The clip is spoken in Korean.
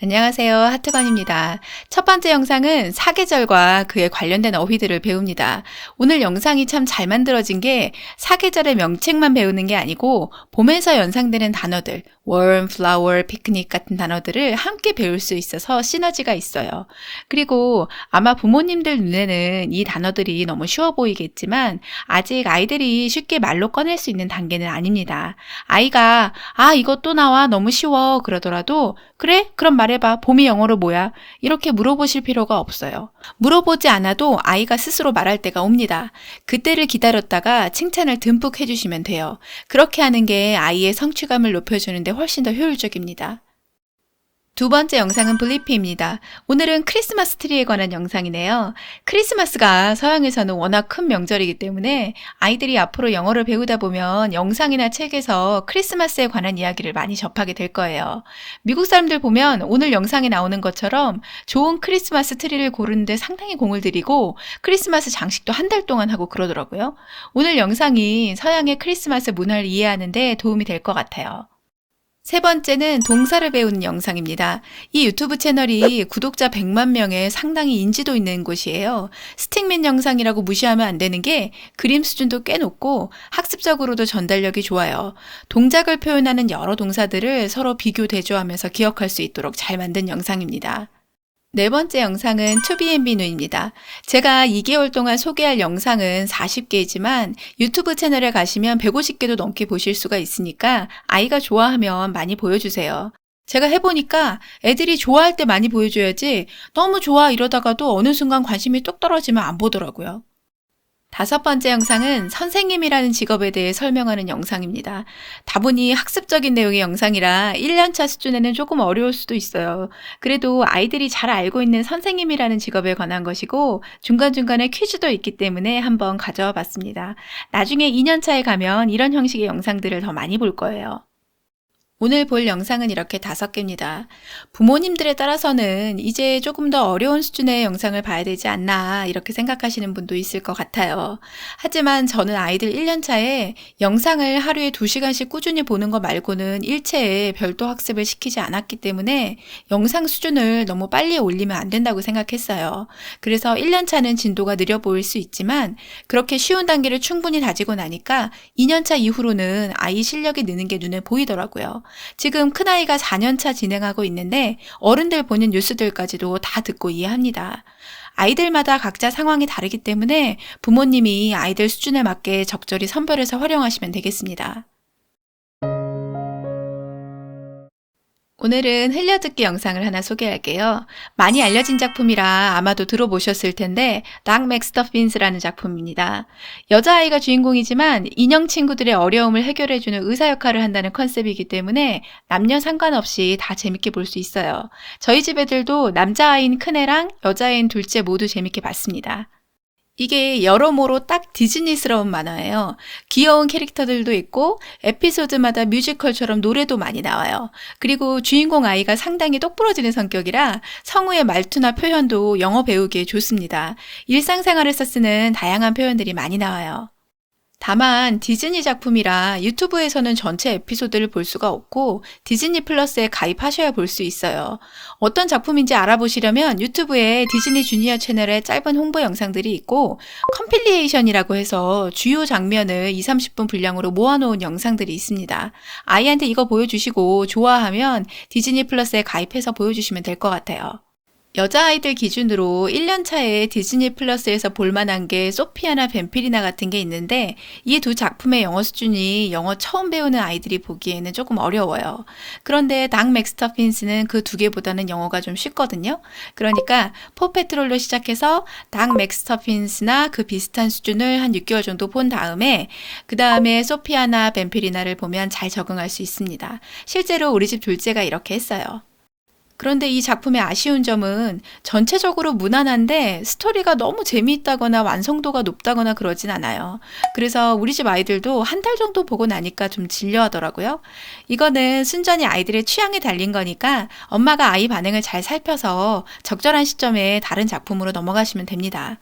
안녕하세요. 하트건입니다. 첫 번째 영상은 사계절과 그에 관련된 어휘들을 배웁니다. 오늘 영상이 참 잘 만들어진 게 사계절의 명칭만 배우는 게 아니고 봄에서 연상되는 단어들, flower, picnic 같은 단어들을 함께 배울 수 있어서 시너지가 있어요. 그리고 아마 부모님들 눈에는 이 단어들이 너무 쉬워 보이겠지만 아직 아이들이 쉽게 말로 꺼낼 수 있는 단계는 아닙니다. 아이가 아, 이것 또 나와 너무 쉬워 그러더라도 그래? 그럼 말해봐. 봄이 영어로 뭐야? 이렇게 물어보실 필요가 없어요. 물어보지 않아도 아이가 스스로 말할 때가 옵니다. 그때를 기다렸다가 칭찬을 듬뿍 해주시면 돼요. 그렇게 하는 게 아이의 성취감을 높여주는데 훨씬 더 효율적입니다. 두 번째 영상은 블리피입니다. 오늘은 크리스마스 트리에 관한 영상이네요. 크리스마스가 서양에서는 워낙 큰 명절이기 때문에 아이들이 앞으로 영어를 배우다 보면 영상이나 책에서 크리스마스에 관한 이야기를 많이 접하게 될 거예요. 미국 사람들 보면 오늘 영상에 나오는 것처럼 좋은 크리스마스 트리를 고르는데 상당히 공을 들이고 크리스마스 장식도 한 달 동안 하고 그러더라고요. 오늘 영상이 서양의 크리스마스 문화를 이해하는데 도움이 될 것 같아요. 세 번째는 동사를 배우는 영상입니다. 이 유튜브 채널이 구독자 100만 명에 상당히 인지도 있는 곳이에요. 스틱맨 영상이라고 무시하면 안 되는 게 그림 수준도 꽤 높고 학습적으로도 전달력이 좋아요. 동작을 표현하는 여러 동사들을 서로 비교 대조하면서 기억할 수 있도록 잘 만든 영상입니다. 네 번째 영상은 투비앤비 누입니다. 제가 2개월 동안 소개할 영상은 40개이지만 유튜브 채널에 가시면 150개도 넘게 보실 수가 있으니까 아이가 좋아하면 많이 보여주세요. 제가 해보니까 애들이 좋아할 때 많이 보여줘야지 너무 좋아 이러다가도 어느 순간 관심이 뚝 떨어지면 안 보더라고요. 다섯 번째 영상은 선생님이라는 직업에 대해 설명하는 영상입니다. 다분히 학습적인 내용의 영상이라 1년차 수준에는 조금 어려울 수도 있어요. 그래도 아이들이 잘 알고 있는 선생님이라는 직업에 관한 것이고 중간중간에 퀴즈도 있기 때문에 한번 가져와 봤습니다. 나중에 2년차에 가면 이런 형식의 영상들을 더 많이 볼 거예요. 오늘 볼 영상은 이렇게 다섯 개입니다. 부모님들에 따라서는 이제 조금 더 어려운 수준의 영상을 봐야 되지 않나 이렇게 생각하시는 분도 있을 것 같아요. 하지만 저는 아이들 1년차에 영상을 하루에 2시간씩 꾸준히 보는 것 말고는 일체에 별도 학습을 시키지 않았기 때문에 영상 수준을 너무 빨리 올리면 안 된다고 생각했어요. 그래서 1년차는 진도가 느려 보일 수 있지만 그렇게 쉬운 단계를 충분히 다지고 나니까 2년차 이후로는 아이 실력이 느는 게 눈에 보이더라고요. 지금 큰아이가 4년차 진행하고 있는데 어른들 보는 뉴스들까지도 다 듣고 이해합니다. 아이들마다 각자 상황이 다르기 때문에 부모님이 아이들 수준에 맞게 적절히 선별해서 활용하시면 되겠습니다. 오늘은 흘려듣기 영상을 하나 소개할게요. 많이 알려진 작품이라 아마도 들어보셨을 텐데 닥 맥스터핀스라는 작품입니다. 여자아이가 주인공이지만 인형 친구들의 어려움을 해결해주는 의사 역할을 한다는 컨셉이기 때문에 남녀 상관없이 다 재밌게 볼 수 있어요. 저희 집 애들도 남자아이인 큰애랑 여자아이인 둘째 모두 재밌게 봤습니다. 이게 여러모로 딱 디즈니스러운 만화예요. 귀여운 캐릭터들도 있고 에피소드마다 뮤지컬처럼 노래도 많이 나와요. 그리고 주인공 아이가 상당히 똑부러지는 성격이라 성우의 말투나 표현도 영어 배우기에 좋습니다. 일상생활에서 쓰는 다양한 표현들이 많이 나와요. 다만 디즈니 작품이라 유튜브에서는 전체 에피소드를 볼 수가 없고 디즈니 플러스에 가입하셔야 볼 수 있어요. 어떤 작품인지 알아보시려면 유튜브에 디즈니 주니어 채널에 짧은 홍보 영상들이 있고 컴필리에이션이라고 해서 주요 장면을 2, 30분 분량으로 모아놓은 영상들이 있습니다. 아이한테 이거 보여주시고 좋아하면 디즈니 플러스에 가입해서 보여주시면 될 것 같아요. 여자아이들 기준으로 1년 차에 디즈니 플러스에서 볼만한 게 소피아나 벤필이나 같은 게 있는데 이 두 작품의 영어 수준이 영어 처음 배우는 아이들이 보기에는 조금 어려워요. 그런데 닥 맥스터핀스는 그 두 개보다는 영어가 좀 쉽거든요. 그러니까 포페트롤로 시작해서 닥 맥스터핀스나 그 비슷한 수준을 한 6개월 정도 본 다음에 그 다음에 소피아나 벤필이나를 보면 잘 적응할 수 있습니다. 실제로 우리 집 둘째가 이렇게 했어요. 그런데 이 작품의 아쉬운 점은 전체적으로 무난한데 스토리가 너무 재미있다거나 완성도가 높다거나 그러진 않아요. 그래서 우리 집 아이들도 한 달 정도 보고 나니까 좀 질려 하더라고요. 이거는 순전히 아이들의 취향에 달린 거니까 엄마가 아이 반응을 잘 살펴서 적절한 시점에 다른 작품으로 넘어가시면 됩니다.